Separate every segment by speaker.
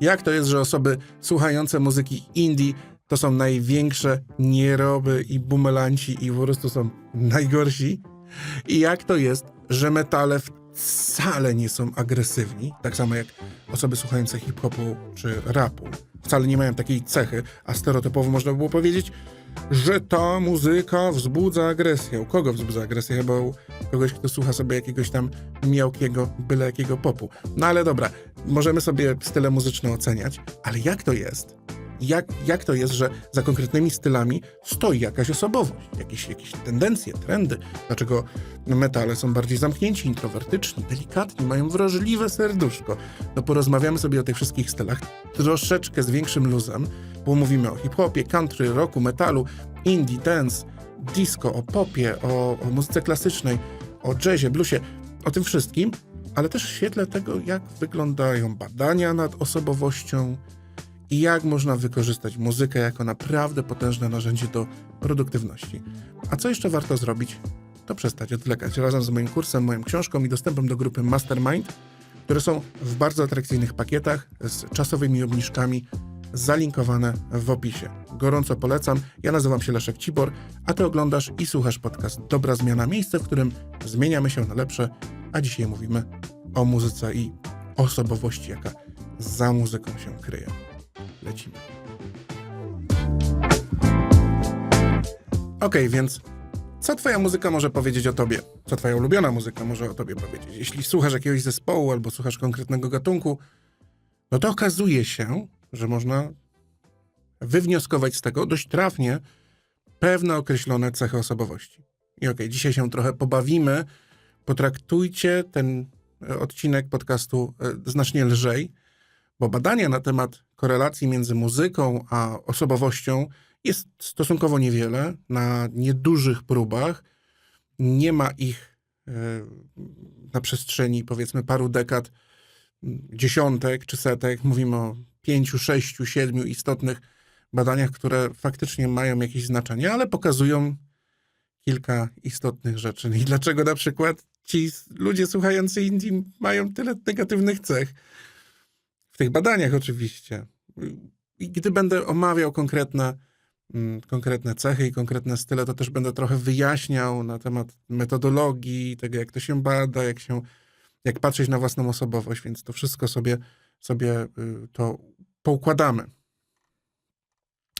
Speaker 1: Jak to jest, że osoby słuchające muzyki indie to są największe nieroby i bumelanci i po prostu są najgorsi? I jak to jest, że metale wcale nie są agresywni, tak samo jak osoby słuchające hip-hopu czy rapu. Wcale nie mają takiej cechy, a stereotypowo można by było powiedzieć, że ta muzyka wzbudza agresję. U kogo wzbudza agresję? Chyba u kogoś, kto słucha sobie jakiegoś tam miałkiego, byle jakiego popu. No ale dobra, możemy sobie style muzyczne oceniać, ale jak to jest? Jak, jak to jest, że za konkretnymi stylami stoi jakaś osobowość, jakieś, jakieś tendencje, trendy? Dlaczego metale są bardziej zamknięci, introwertyczni, delikatni, mają wrażliwe serduszko? No porozmawiamy sobie o tych wszystkich stylach troszeczkę z większym luzem, bo mówimy o hip-hopie, country, rocku, metalu, indie, dance, disco, o popie, o, o muzyce klasycznej, o jazzie, bluesie, o tym wszystkim, ale też w świetle tego, jak wyglądają badania nad osobowością i jak można wykorzystać muzykę jako naprawdę potężne narzędzie do produktywności. A co jeszcze warto zrobić? To przestać odwlekać. Razem z moim kursem, moją książką i dostępem do grupy Mastermind, które są w bardzo atrakcyjnych pakietach z czasowymi obniżkami zalinkowane w opisie. Gorąco polecam. Ja nazywam się Leszek Cibor, a ty oglądasz i słuchasz podcast Dobra Zmiana, miejsce, w którym zmieniamy się na lepsze, a dzisiaj mówimy o muzyce i osobowości, jaka za muzyką się kryje. Lecimy. Okej, więc co twoja muzyka może powiedzieć o tobie? Co twoja ulubiona muzyka może o tobie powiedzieć? Jeśli słuchasz jakiegoś zespołu albo słuchasz konkretnego gatunku, no to okazuje się, że można wywnioskować z tego dość trafnie pewne określone cechy osobowości. I okej, dzisiaj się trochę pobawimy. Potraktujcie ten e, odcinek podcastu e, znacznie lżej, bo badania na temat korelacji między muzyką a osobowością jest stosunkowo niewiele, na niedużych próbach. Nie ma ich e, na przestrzeni powiedzmy paru dekad, dziesiątek czy setek. Mówimy o pięciu, sześciu, siedmiu istotnych badaniach, które faktycznie mają jakieś znaczenie, ale pokazują kilka istotnych rzeczy. I dlaczego na przykład ci ludzie słuchający Indii mają tyle negatywnych cech? W tych badaniach oczywiście. I gdy będę omawiał konkretne, mm, konkretne cechy i konkretne style, to też będę trochę wyjaśniał na temat metodologii, tego jak to się bada, jak się, jak patrzeć na własną osobowość, więc to wszystko sobie, sobie y, to poukładamy.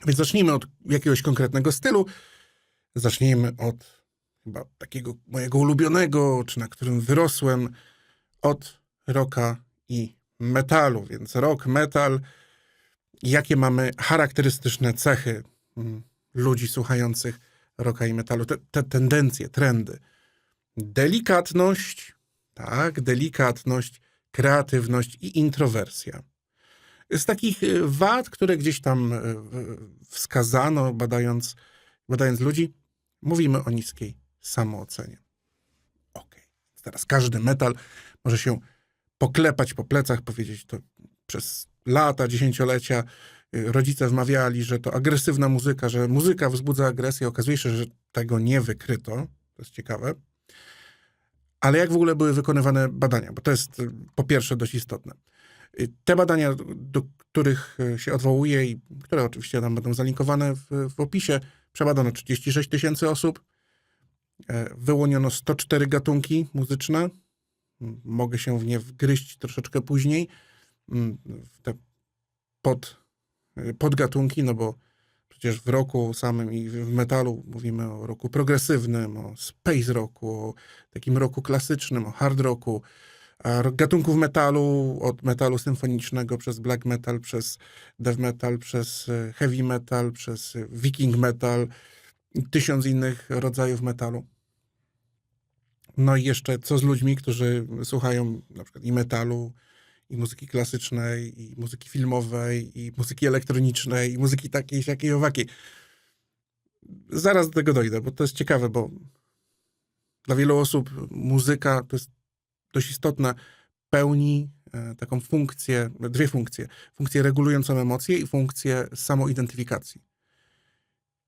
Speaker 1: Więc zacznijmy od jakiegoś konkretnego stylu. Zacznijmy od chyba takiego mojego ulubionego, czy na którym wyrosłem, od rocka i metalu. Więc rock, metal, jakie mamy charakterystyczne cechy mm, ludzi słuchających rocka i metalu, te, te tendencje, trendy. Delikatność, tak, delikatność, kreatywność i introwersja. Z takich y, wad, które gdzieś tam y, wskazano, badając, badając ludzi, mówimy o niskiej samoocenie. Okej, teraz każdy metal może się poklepać po plecach, powiedzieć to przez lata, dziesięciolecia. y, Rodzice wmawiali, że to agresywna muzyka, że muzyka wzbudza agresję. Okazuje się, że tego nie wykryto. To jest ciekawe. Ale jak w ogóle były wykonywane badania? Bo to jest y, po pierwsze dość istotne. Y, Te badania, do których się odwołuję i które oczywiście tam będą zalinkowane w, w opisie, przebadano 36 tysięcy osób. Wyłoniono 104 gatunki muzyczne. Mogę się w nie wgryźć troszeczkę później. m, W te pod, podgatunki, no bo przecież w roku samym i w metalu mówimy o roku progresywnym, o space rocku, o takim roku klasycznym, o hard rocku, a gatunków metalu, od metalu symfonicznego przez black metal, przez death metal, przez e, heavy metal, przez e, viking metal, tysiąc innych rodzajów metalu. No i jeszcze co z ludźmi, którzy słuchają na przykład i metalu, i muzyki klasycznej, i muzyki filmowej, i muzyki elektronicznej, i muzyki takiej, siakiej, owakiej. Zaraz do tego dojdę, bo to jest ciekawe, bo dla wielu osób muzyka to jest dość istotna, pełni e, taką funkcję, dwie funkcje. Funkcję regulującą emocje i funkcję samoidentyfikacji.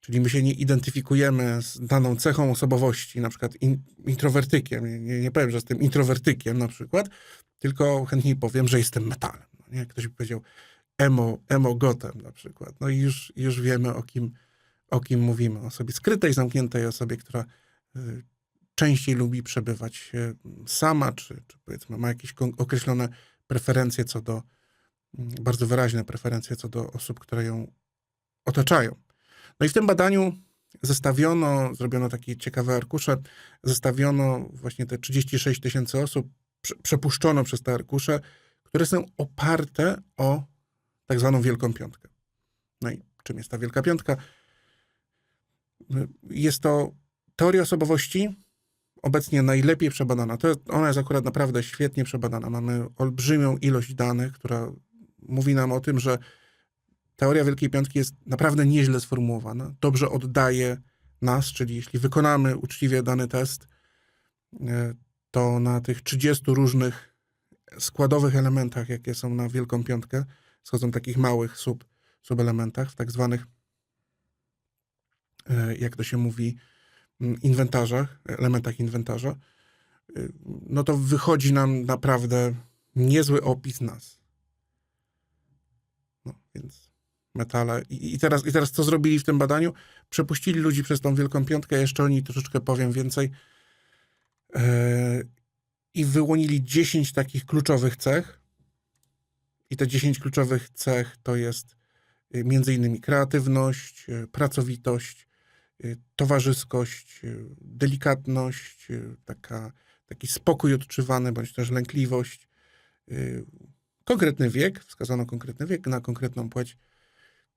Speaker 1: Czyli my się nie identyfikujemy z daną cechą osobowości, na przykład in, introwertykiem. Nie, nie, powiem, że jestem introwertykiem na przykład, tylko chętniej powiem, że jestem metalem. No nie? Ktoś by powiedział emo, emo gotem na przykład. No i już, już wiemy o kim, o kim mówimy. O osobie skrytej, zamkniętej osobie, która y, częściej lubi przebywać y, sama, czy, czy powiedzmy ma jakieś określone preferencje co do, mm, bardzo wyraźne preferencje co do osób, które ją otaczają. No i w tym badaniu zestawiono, zrobiono takie ciekawe arkusze, zestawiono właśnie te 36 tysięcy osób, prze, przepuszczono przez te arkusze, które są oparte o tak zwaną Wielką Piątkę. No i czym jest ta Wielka Piątka? Jest to teoria osobowości, obecnie najlepiej przebadana. To ona jest akurat naprawdę świetnie przebadana. Mamy olbrzymią ilość danych, która mówi nam o tym, że teoria Wielkiej Piątki jest naprawdę nieźle sformułowana, dobrze oddaje nas, czyli jeśli wykonamy uczciwie dany test, e, to na tych 30 różnych składowych elementach, jakie są na Wielką Piątkę, schodzą takich małych sub, subelementach, w tak zwanych, e, jak to się mówi, inwentarzach, elementach inwentarza, y, no to wychodzi nam naprawdę niezły opis nas. No, więc metale. I, i, teraz, I teraz co zrobili w tym badaniu? Przepuścili ludzi przez tą Wielką Piątkę, jeszcze o niej troszeczkę powiem więcej. E, I wyłonili 10 takich kluczowych cech. I te 10 kluczowych cech to jest y, między innymi kreatywność, y, pracowitość, towarzyskość, delikatność, taka, taki spokój odczuwany, bądź też lękliwość, konkretny wiek, wskazano konkretny wiek na konkretną płeć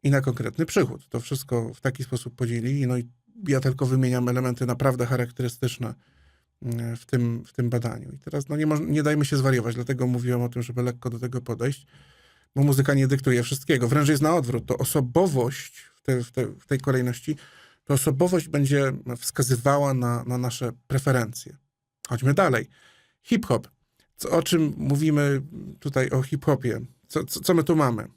Speaker 1: i na konkretny przychód. To wszystko w taki sposób podzielili. No i ja tylko wymieniam elementy naprawdę charakterystyczne y, w tym, w tym badaniu. I teraz no nie, nie dajmy się zwariować, dlatego mówiłem o tym, żeby lekko do tego podejść, bo muzyka nie dyktuje wszystkiego. Wręcz jest na odwrót. To osobowość w, te, w, te, w tej kolejności to osobowość będzie wskazywała na, na nasze preferencje. Chodźmy dalej. Hip-hop. Co, o czym mówimy tutaj o hip-hopie? Co, co, co my tu mamy?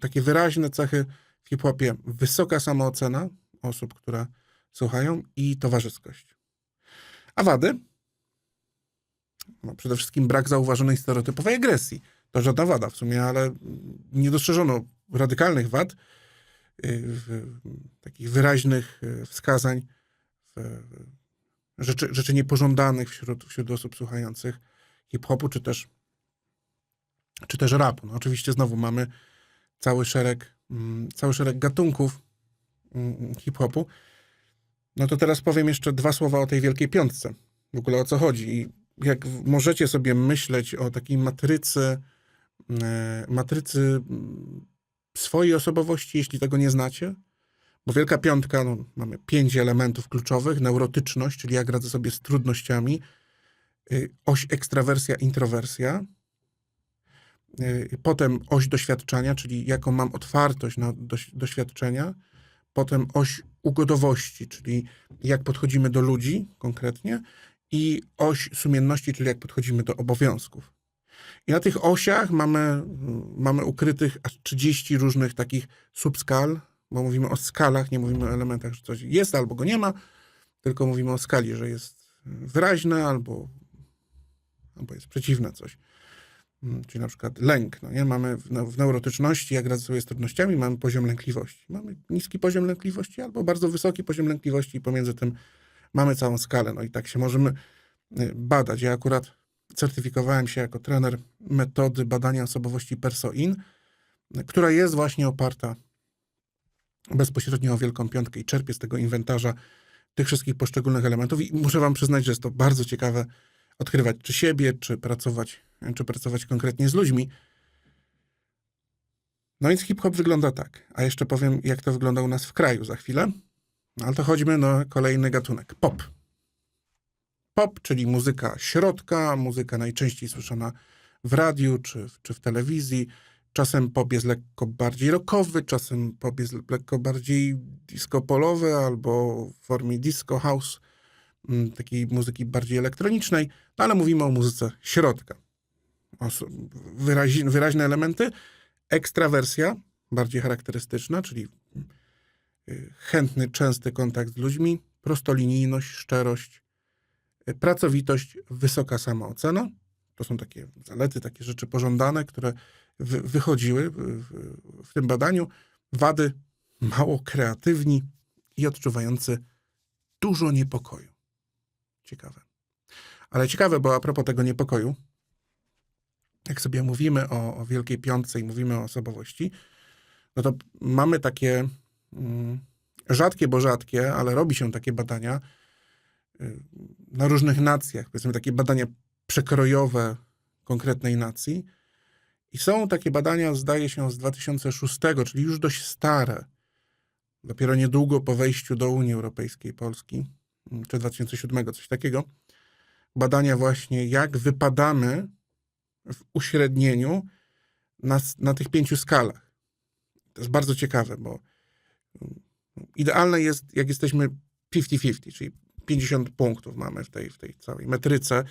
Speaker 1: Takie wyraźne cechy w hip-hopie. Wysoka samoocena osób, które słuchają i towarzyskość. A wady? No, przede wszystkim brak zauważonej stereotypowej agresji. To żadna wada w sumie, ale nie dostrzeżono radykalnych wad, y, w, takich wyraźnych y, wskazań, w, rzeczy, rzeczy niepożądanych wśród, wśród osób słuchających hip-hopu, czy też, czy też rapu. No, oczywiście znowu mamy cały szereg, mm, cały szereg gatunków mm, hip-hopu. No to teraz powiem jeszcze dwa słowa o tej Wielkiej Piątce. W ogóle o co chodzi. I jak możecie sobie myśleć o takiej matrycy, e, matrycy mm, swojej osobowości, jeśli tego nie znacie, bo Wielka Piątka, no, mamy pięć elementów kluczowych. Neurotyczność, czyli jak radzę sobie z trudnościami. y, Oś ekstrawersja, introwersja. Y, Potem oś doświadczenia, czyli jaką mam otwartość na doś- doświadczenia. Potem oś ugodowości, czyli jak podchodzimy do ludzi konkretnie. I oś sumienności, czyli jak podchodzimy do obowiązków. I na tych osiach mamy, mamy ukrytych aż 30 różnych takich subskal, bo mówimy o skalach, nie mówimy o elementach, że coś jest albo go nie ma, tylko mówimy o skali, że jest wyraźne albo, albo jest przeciwne coś. Mm, Czyli na przykład lęk. No nie? Mamy w, neu- w neurotyczności, jak radzę sobie z trudnościami, mamy poziom lękliwości. Mamy niski poziom lękliwości albo bardzo wysoki poziom lękliwości i pomiędzy tym mamy całą skalę. No i tak się możemy y, badać. Ja akurat certyfikowałem się jako trener metody badania osobowości PersoIN, która jest właśnie oparta bezpośrednio o Wielką Piątkę i czerpię z tego inwentarza tych wszystkich poszczególnych elementów i muszę wam przyznać, że jest to bardzo ciekawe odkrywać czy siebie, czy pracować, czy pracować konkretnie z ludźmi. No więc hip-hop wygląda tak. A jeszcze powiem, jak to wygląda u nas w kraju za chwilę. No ale to chodźmy na kolejny gatunek. Pop. Pop, czyli muzyka środka, muzyka najczęściej słyszana w radiu czy, czy w telewizji. Czasem pop jest lekko bardziej rockowy, czasem pop jest lekko bardziej disco-polowy albo w formie disco house, takiej muzyki bardziej elektronicznej, no ale mówimy o muzyce środka. Wyrazi, wyraźne elementy. Ekstrawersja, bardziej charakterystyczna, czyli y, chętny, częsty kontakt z ludźmi, prostolinijność, szczerość, y, pracowitość, wysoka samoocena. To są takie zalety, takie rzeczy pożądane, które wy, wychodziły w, w, w tym badaniu. Wady mało kreatywni i odczuwający dużo niepokoju. Ciekawe. Ale ciekawe, bo a propos tego niepokoju, jak sobie mówimy o, o Wielkiej Piątce i mówimy o osobowości, no to mamy takie mm, rzadkie, bo rzadkie, ale robi się takie badania y, na różnych nacjach, powiedzmy takie badania przekrojowe konkretnej nacji. I są takie badania, zdaje się, z 2006, czyli już dość stare, dopiero niedługo po wejściu do Unii Europejskiej Polski, czy 2007, coś takiego. Badania właśnie, jak wypadamy w uśrednieniu na, na tych pięciu skalach. To jest bardzo ciekawe, bo mm, idealne jest, jak jesteśmy 50-50, czyli 50 punktów mamy w tej, w tej całej metryce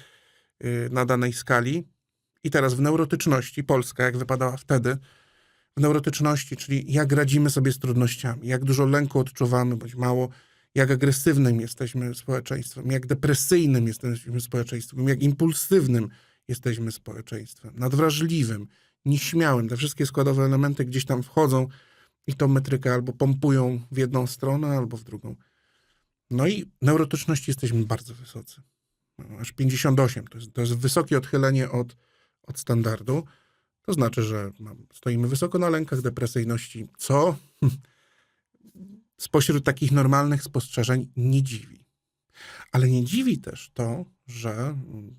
Speaker 1: yy, na danej skali. I teraz w neurotyczności, Polska, jak wypadała wtedy, w neurotyczności, czyli jak radzimy sobie z trudnościami, jak dużo lęku odczuwamy, bądź mało, jak agresywnym jesteśmy społeczeństwem, jak depresyjnym jesteśmy społeczeństwem, jak impulsywnym jesteśmy społeczeństwem, nadwrażliwym, nieśmiałym. Te wszystkie składowe elementy gdzieś tam wchodzą i tą metrykę albo pompują w jedną stronę, albo w drugą. No i neurotyczności jesteśmy bardzo wysocy. No, Aż 58. To jest, to jest wysokie odchylenie od, od standardu. To znaczy, że mam- stoimy wysoko na lękach depresyjności, co spośród takich normalnych spostrzeżeń nie dziwi. Ale nie dziwi też to, że mm,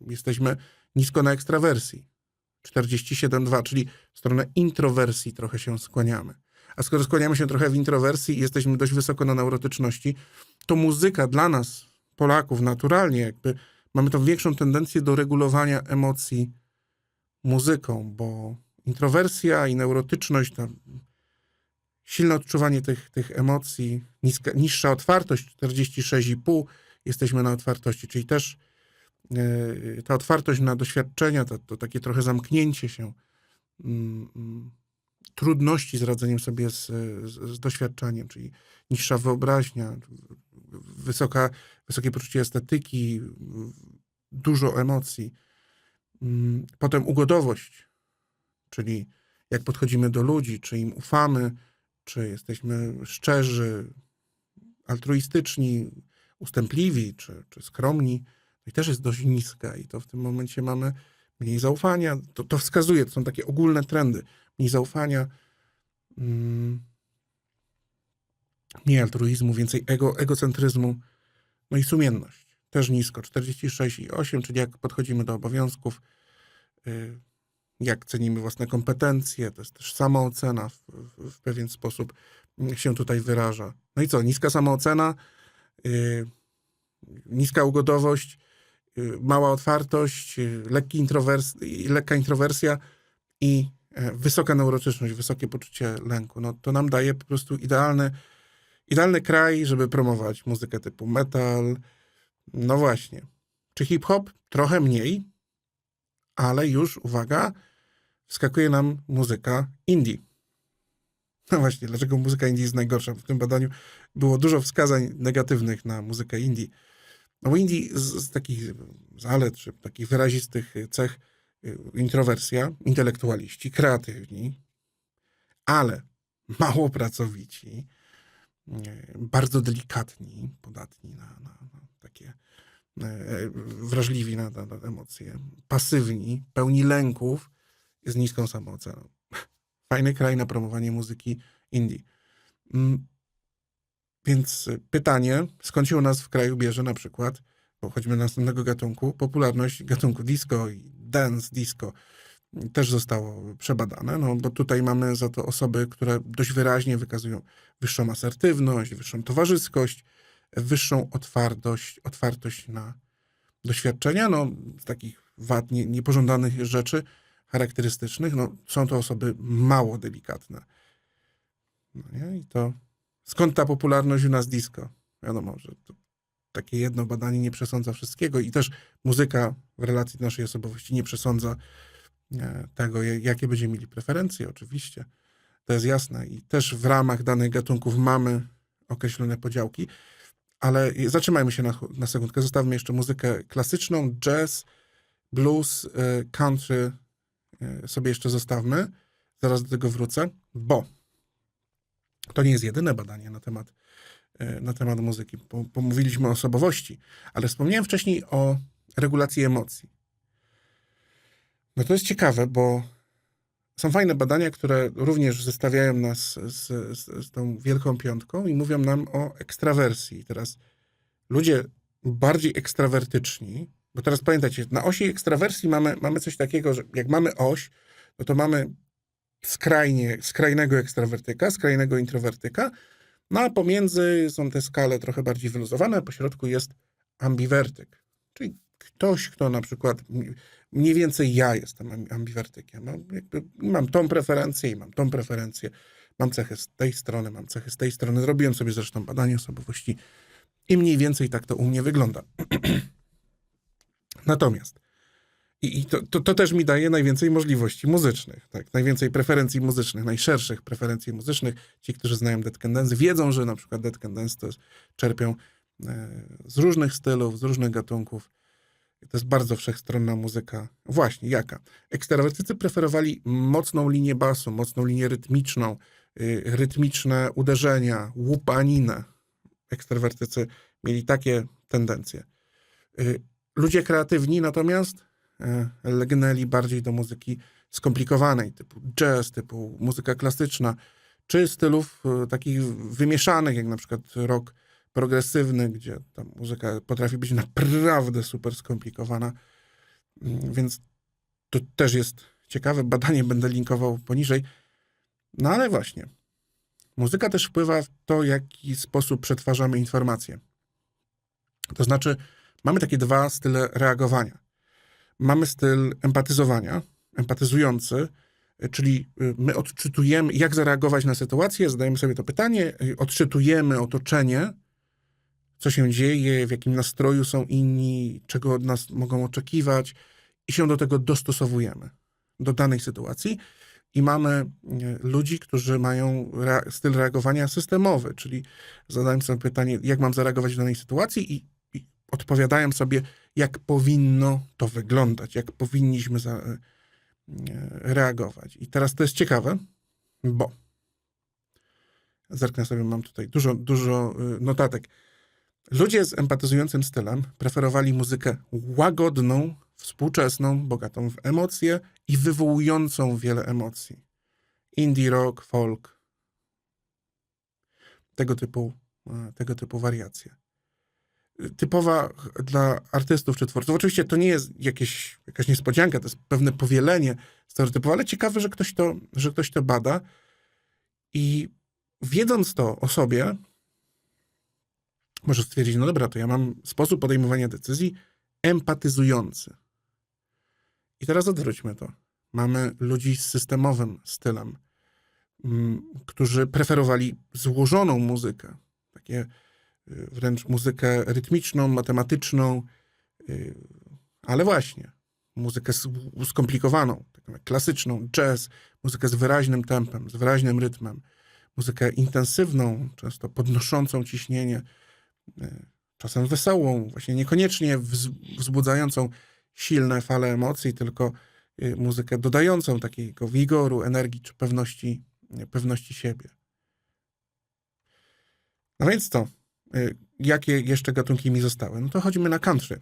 Speaker 1: jesteśmy nisko na ekstrawersji. 47,2, czyli w stronę introwersji trochę się skłaniamy. A skoro skłaniamy się trochę w introwersji i jesteśmy dość wysoko na neurotyczności, to muzyka dla nas, Polaków, naturalnie jakby mamy tą większą tendencję do regulowania emocji muzyką, bo introwersja i neurotyczność, silne odczuwanie tych, tych emocji, niska, niższa otwartość, 46,5 jesteśmy na otwartości, czyli też e, ta otwartość na doświadczenia, to, to takie trochę zamknięcie się, mm, trudności z radzeniem sobie z, z, z doświadczeniem, czyli niższa wyobraźnia, wysoka, wysokie poczucie estetyki, dużo emocji. Mm, Potem ugodowość, czyli jak podchodzimy do ludzi, czy im ufamy, czy jesteśmy szczerzy, altruistyczni, ustępliwi, czy, czy skromni. Też jest dość niska i to w tym momencie mamy mniej zaufania. To, to wskazuje, to są takie ogólne trendy. Mniej zaufania, mm, mniej altruizmu, więcej ego, egocentryzmu, no i sumienność. Też nisko, 46,8, czyli jak podchodzimy do obowiązków, y, jak cenimy własne kompetencje, to jest też samoocena w, w, w pewien sposób się tutaj wyraża. No i co, niska samoocena, y, niska ugodowość, y, mała otwartość, y, lekki introvers, i lekka introwersja i e, wysoka neurotyczność, wysokie poczucie lęku. No to nam daje po prostu idealny, idealny kraj, żeby promować muzykę typu metal. No właśnie. Czy hip-hop? Trochę mniej, ale już, uwaga, wskakuje nam muzyka indie. No właśnie, dlaczego muzyka indie jest najgorsza? W tym badaniu było dużo wskazań negatywnych na muzykę indie. No bo indie z, z takich zalet, czy takich wyrazistych cech, y, introwersja, intelektualiści, kreatywni, ale mało pracowici, y, bardzo delikatni, podatni na, na, na takie e, wrażliwi na, na, na emocje, pasywni, pełni lęków, z niską samooceną. Fajny kraj na promowanie muzyki indie. Mm, Więc pytanie, skąd się u nas w kraju bierze na przykład, bo choćby następnego gatunku, popularność gatunku disco i dance disco też zostało przebadane, no bo tutaj mamy za to osoby, które dość wyraźnie wykazują wyższą asertywność, wyższą towarzyskość, wyższą otwartość, otwartość na doświadczenia, no takich wad nie, niepożądanych rzeczy charakterystycznych, no są to osoby mało delikatne. No nie? I to skąd ta popularność u nas disco? Wiadomo, że takie jedno badanie nie przesądza wszystkiego i też muzyka w relacji do naszej osobowości nie przesądza e, tego, ja- jakie będziemy mieli preferencje, oczywiście. To jest jasne. I też w ramach danych gatunków mamy określone podziałki. Ale zatrzymajmy się na, na sekundkę. Zostawmy jeszcze muzykę klasyczną, jazz, blues, y, country sobie jeszcze zostawmy. Zaraz do tego wrócę, bo to nie jest jedyne badanie na temat, y, na temat muzyki. Bo, bo mówiliśmy o osobowości, ale wspomniałem wcześniej o regulacji emocji. No to jest ciekawe, bo są fajne badania, które również zestawiają nas z, z, z tą wielką piątką i mówią nam o ekstrawersji. Teraz ludzie bardziej ekstrawertyczni, bo teraz pamiętajcie, na osi ekstrawersji mamy, mamy coś takiego, że jak mamy oś, no to mamy skrajnie, skrajnego ekstrawertyka, skrajnego introwertyka, no a pomiędzy są te skale trochę bardziej wyluzowane, a po środku jest ambiwertyk, czyli ktoś, kto na przykład mniej więcej ja jestem ambiwertykiem. No, mam tą preferencję i mam tą preferencję. Mam cechy z tej strony, mam cechy z tej strony. Zrobiłem sobie zresztą badanie osobowości i mniej więcej tak to u mnie wygląda. Natomiast i, i to, to, to, też mi daje najwięcej możliwości muzycznych, tak? najwięcej preferencji muzycznych, najszerszych preferencji muzycznych. Ci, którzy znają Dead Can Dance, wiedzą, że na przykład Dead Can Dance to jest, czerpią e, z różnych stylów, z różnych gatunków. To jest bardzo wszechstronna muzyka. Właśnie, jaka? Ekstrawertycy preferowali mocną linię basu, mocną linię rytmiczną, y, rytmiczne uderzenia, łupaninę. Ekstrawertycy mieli takie tendencje. Y, kreatywni natomiast y, lgnęli bardziej do muzyki skomplikowanej, typu jazz, typu muzyka klasyczna, czy stylów takich wymieszanych, jak na przykład rock progresywny, gdzie ta muzyka potrafi być naprawdę super skomplikowana. Mm, więc to też jest ciekawe. Badanie będę linkował poniżej. No ale właśnie. Muzyka też wpływa w to, w jaki sposób przetwarzamy informacje. To znaczy, mamy takie dwa style reagowania. Mamy styl empatyzowania, empatyzujący, czyli y, my odczytujemy, jak zareagować na sytuację, zadajemy sobie to pytanie, y, odczytujemy otoczenie, co się dzieje, w jakim nastroju są inni, czego od nas mogą oczekiwać i się do tego dostosowujemy, do danej sytuacji. I mamy e, ludzi, którzy mają styl reagowania systemowy, czyli zadają sobie pytanie, jak mam zareagować w danej sytuacji i odpowiadają sobie, jak powinno to wyglądać, jak powinniśmy za, e, reagować. I teraz to jest ciekawe, bo zerknę sobie, mam tutaj dużo, dużo e, notatek. Ludzie z empatyzującym stylem preferowali muzykę łagodną, współczesną, bogatą w emocje i wywołującą wiele emocji. Indie rock, folk, tego typu, e, tego typu wariacje. Typowa dla artystów czy twórców. Oczywiście to nie jest jakieś, jakaś niespodzianka, to jest pewne powielenie stereotypów, ale ciekawe, że ktoś to, że ktoś to bada i wiedząc to o sobie, może stwierdzić, no dobra, to ja mam sposób podejmowania decyzji empatyzujący. I teraz odwróćmy to. Mamy ludzi z systemowym stylem, mm, którzy preferowali złożoną muzykę, takie wręcz muzykę rytmiczną, matematyczną, y, ale właśnie muzykę skomplikowaną, taką jak klasyczną, jazz, muzykę z wyraźnym tempem, z wyraźnym rytmem, muzykę intensywną, często podnoszącą ciśnienie, E, czasem wesołą, właśnie niekoniecznie wzbudzającą silne fale emocji, tylko muzykę dodającą takiego wigoru, energii czy pewności, pewności siebie. No więc to, jakie jeszcze gatunki mi zostały? No to chodzimy na country.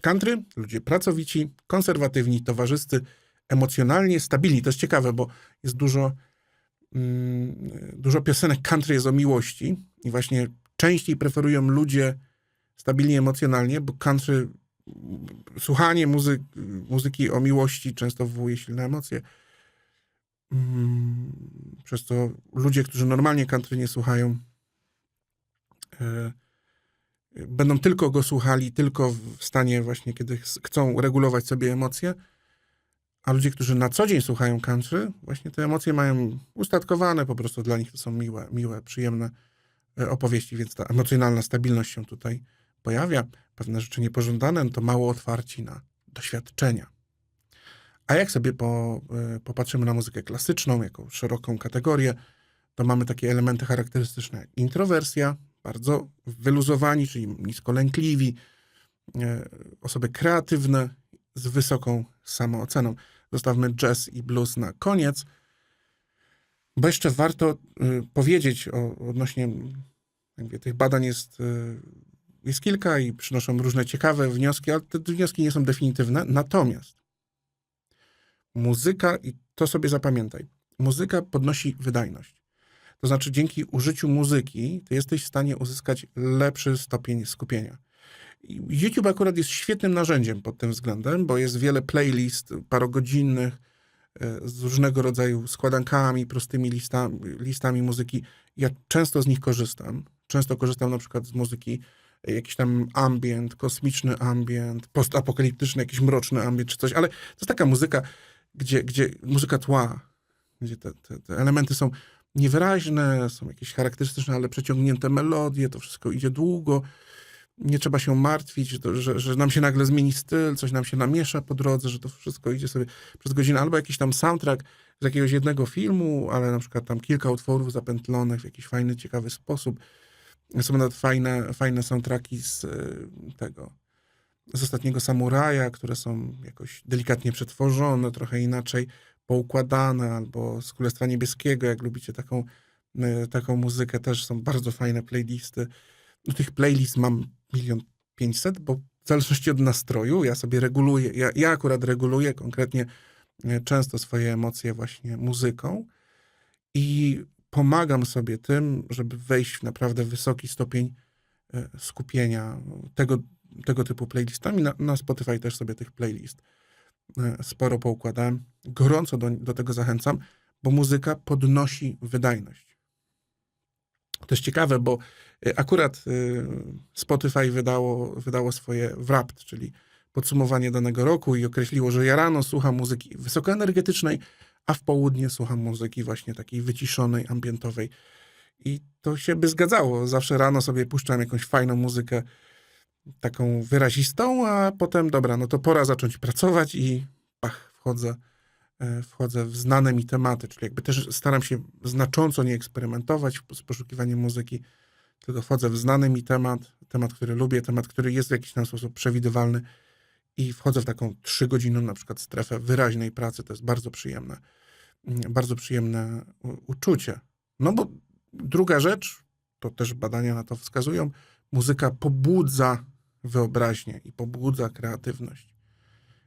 Speaker 1: Country, ludzie pracowici, konserwatywni, towarzyscy, emocjonalnie stabilni. To jest ciekawe, bo jest dużo Mm, dużo piosenek country jest o miłości i właśnie częściej preferują ludzie stabilni emocjonalnie, bo country, słuchanie muzy muzyki o miłości często wywołuje silne emocje. Mm, przez to ludzie, którzy normalnie country nie słuchają, e, będą tylko go słuchali, tylko w stanie właśnie, kiedy chcą regulować sobie emocje, a ludzie, którzy na co dzień słuchają country, właśnie te emocje mają ustatkowane, po prostu dla nich to są miłe, miłe przyjemne e, opowieści, więc ta emocjonalna stabilność się tutaj pojawia. Pewne rzeczy niepożądane, no to mało otwarci na doświadczenia. A jak sobie po, y, popatrzymy na muzykę klasyczną, jako szeroką kategorię, to mamy takie elementy charakterystyczne jak introwersja, bardzo wyluzowani, czyli niskolękliwi, y, osoby kreatywne z wysoką samooceną. Zostawmy jazz i blues na koniec, bo jeszcze warto y, powiedzieć o, odnośnie tych badań jest, jest kilka i przynoszą różne ciekawe wnioski, ale te wnioski nie są definitywne. Natomiast muzyka, i to sobie zapamiętaj, muzyka podnosi wydajność. To znaczy, dzięki użyciu muzyki, ty jesteś w stanie uzyskać lepszy stopień skupienia. YouTube akurat jest świetnym narzędziem pod tym względem, bo jest wiele playlist parogodzinnych e, z różnego rodzaju składankami, prostymi listami, listami muzyki. Ja często z nich korzystam. Często korzystam na przykład z muzyki e, jakiś tam ambient, kosmiczny ambient, postapokaliptyczny, jakiś mroczny ambient czy coś, ale to jest taka muzyka, gdzie, gdzie muzyka tła, gdzie te, te, te elementy są niewyraźne, są jakieś charakterystyczne, ale przeciągnięte melodie, to wszystko idzie długo. Nie trzeba się martwić, to, że, że nam się nagle zmieni styl, coś nam się namiesza po drodze, że to wszystko idzie sobie przez godzinę, albo jakiś tam soundtrack z jakiegoś jednego filmu, ale na przykład tam kilka utworów zapętlonych w jakiś fajny, ciekawy sposób. Są nawet fajne, fajne soundtracki z y, tego, z ostatniego samuraja, które są jakoś delikatnie przetworzone, trochę inaczej poukładane, albo z Królestwa Niebieskiego, jak lubicie taką, y, taką muzykę, też są bardzo fajne playlisty. No, tych playlist mam milion pięćset, bo w zależności od nastroju ja sobie reguluję, ja, ja akurat reguluję konkretnie y, często swoje emocje właśnie muzyką i pomagam sobie tym, żeby wejść w naprawdę wysoki stopień y, skupienia tego, tego typu playlistami. Na, na Spotify też sobie tych playlist e, sporo poukładałem. Gorąco do, do tego zachęcam, bo muzyka podnosi wydajność. To jest ciekawe, bo e, akurat e, Spotify wydało, wydało swoje Wrapped, czyli podsumowanie danego roku i określiło, że ja rano słucham muzyki wysokoenergetycznej, a w południe słucham muzyki właśnie takiej wyciszonej, ambientowej. I to się by zgadzało. Zawsze rano sobie puszczam jakąś fajną muzykę, taką wyrazistą, a potem dobra, no to pora zacząć pracować i pach, wchodzę, e, wchodzę w znane mi tematy, czyli jakby też staram się znacząco nie eksperymentować z poszukiwaniem muzyki, tylko wchodzę w znany mi temat, temat, który lubię, temat, który jest w jakiś tam sposób przewidywalny i wchodzę w taką trzygodzinną na przykład strefę wyraźnej pracy, to jest bardzo przyjemne, mm, bardzo przyjemne uczucie. No bo druga rzecz, to też badania na to wskazują, muzyka pobudza wyobraźnię i pobudza kreatywność.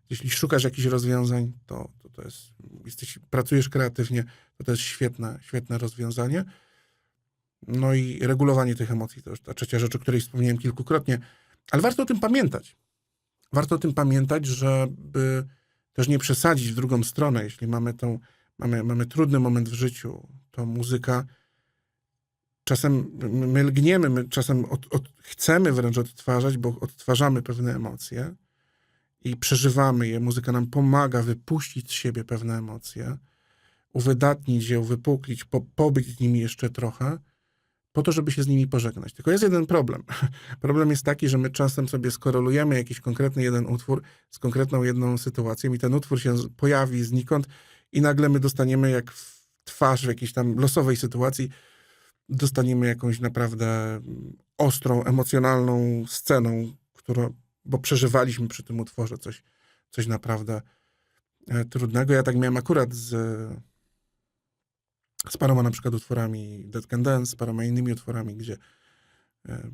Speaker 1: Jeśli szukasz jakichś rozwiązań, to, to, to jest, jesteś, pracujesz kreatywnie, to to jest świetne, świetne rozwiązanie. No i regulowanie tych emocji to już ta trzecia rzecz, o której wspomniałem kilkukrotnie, ale warto o tym pamiętać. Warto o tym pamiętać, żeby też nie przesadzić w drugą stronę. Jeśli mamy, tą, mamy, mamy trudny moment w życiu, to muzyka czasem my lgniemy, my czasem od, od, chcemy wręcz odtwarzać, bo odtwarzamy pewne emocje i przeżywamy je. Muzyka nam pomaga wypuścić z siebie pewne emocje, uwydatnić je, uwypuklić, po, pobyć z nimi jeszcze trochę, po to, żeby się z nimi pożegnać. Tylko jest jeden problem. Problem jest taki, że my czasem sobie skorelujemy jakiś konkretny jeden utwór z konkretną jedną sytuacją i ten utwór się pojawi znikąd i nagle my dostaniemy jak w twarz w jakiejś tam losowej sytuacji dostaniemy jakąś naprawdę ostrą, emocjonalną sceną, którą, bo przeżywaliśmy przy tym utworze coś, coś naprawdę e, trudnego. Ja tak miałem akurat z, z paroma na przykład utworami Dead Can Dance, z paroma innymi utworami, gdzie e,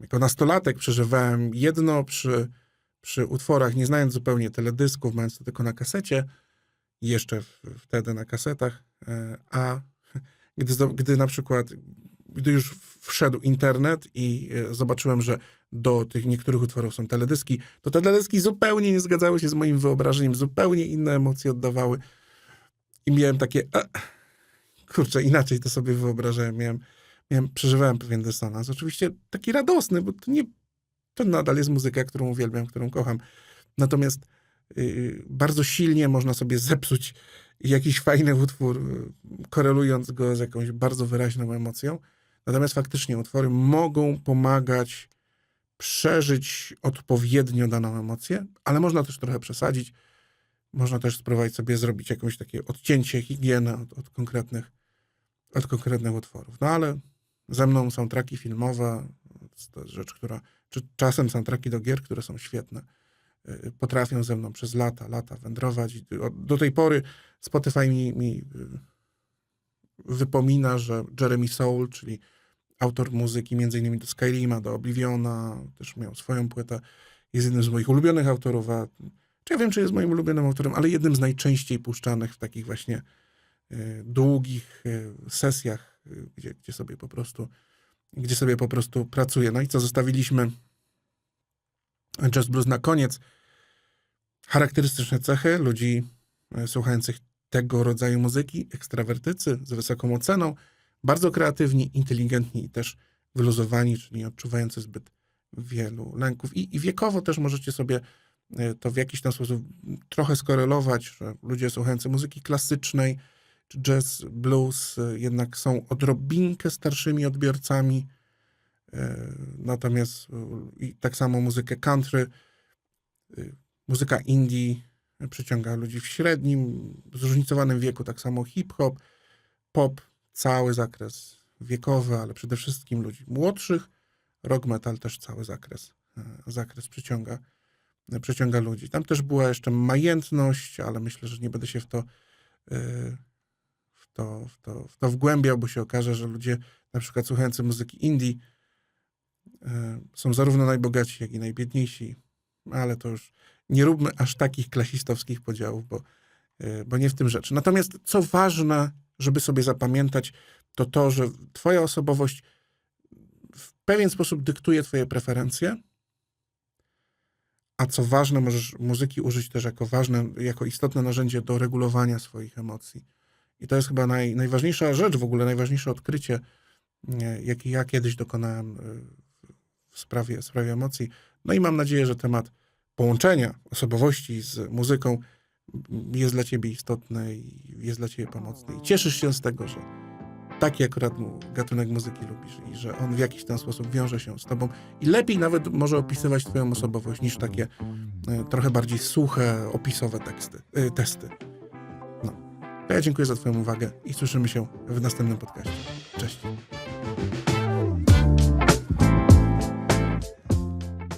Speaker 1: jako nastolatek przeżywałem jedno przy, przy utworach, nie znając zupełnie teledysków, mając to tylko na kasecie, jeszcze wtedy na kasetach, e, a gdy, gdy na przykład, gdy już wszedł internet i e, zobaczyłem, że do tych niektórych utworów są teledyski, to te teledyski zupełnie nie zgadzały się z moim wyobrażeniem, zupełnie inne emocje oddawały. I miałem takie, a, kurczę, inaczej to sobie wyobrażałem. Miałem, miałem, przeżywałem pewien dysonans. Oczywiście taki radosny, bo to nie, to nadal jest muzyka, którą uwielbiam, którą kocham. Natomiast yy, bardzo silnie można sobie zepsuć jakiś fajny utwór, y, korelując go z jakąś bardzo wyraźną emocją. Natomiast faktycznie utwory mogą pomagać przeżyć odpowiednio daną emocję, ale można też trochę przesadzić. Można też spróbować sobie zrobić jakieś takie odcięcie, higienę od, od konkretnych, od konkretnych utworów. No ale ze mną są traki filmowe, to jest rzecz, która, czy czasem soundtracki do gier, które są świetne. Y, Potrafią ze mną przez lata, lata wędrować. Do tej pory Spotify mi, mi y, wypomina, że Jeremy Soule, czyli autor muzyki m.in. do Skyrima, do Obliviona, też miał swoją płytę, jest jednym z moich ulubionych autorów, a czy ja wiem, czy jest moim ulubionym autorem, ale jednym z najczęściej puszczanych w takich właśnie y, długich sesjach, gdzie, gdzie sobie po prostu gdzie sobie po prostu pracuję. No i co, zostawiliśmy jazz blues na koniec. Charakterystyczne cechy ludzi e, słuchających tego rodzaju muzyki, ekstrawertycy z wysoką oceną, bardzo kreatywni, inteligentni i też wyluzowani, czyli odczuwający zbyt wielu lęków. I, I wiekowo też możecie sobie e, to w jakiś tam sposób trochę skorelować, że ludzie słuchający muzyki klasycznej, czy jazz, blues e, jednak są odrobinkę starszymi odbiorcami. E, Natomiast e, i tak samo muzykę country, e, muzyka indie przyciąga ludzi w średnim, zróżnicowanym wieku, tak samo hip-hop, pop, cały zakres wiekowy, ale przede wszystkim ludzi młodszych, rock metal też cały zakres, zakres przyciąga, przyciąga ludzi. Tam też była jeszcze majętność, ale myślę, że nie będę się w to, w to, w to, w to wgłębiał, bo się okaże, że ludzie na przykład słuchający muzyki indie są zarówno najbogatsi, jak i najbiedniejsi, ale to już nie róbmy aż takich klasistowskich podziałów, bo, e, bo nie w tym rzecz. Natomiast co ważne, żeby sobie zapamiętać, to to, że twoja osobowość w pewien sposób dyktuje twoje preferencje, a co ważne, możesz muzyki użyć też jako ważne, jako istotne narzędzie do regulowania swoich emocji. I to jest chyba naj, najważniejsza rzecz, w ogóle najważniejsze odkrycie, e, jakie ja kiedyś dokonałem e, w sprawie, w sprawie emocji. No i mam nadzieję, że temat połączenia osobowości z muzyką jest dla ciebie istotny i jest dla ciebie pomocny. I cieszysz się z tego, że taki akurat gatunek muzyki lubisz i że on w jakiś ten sposób wiąże się z tobą i lepiej nawet może opisywać twoją osobowość niż takie e, trochę bardziej suche, opisowe teksty, e, testy. No. To ja dziękuję za twoją uwagę i słyszymy się w następnym podcaście. Cześć.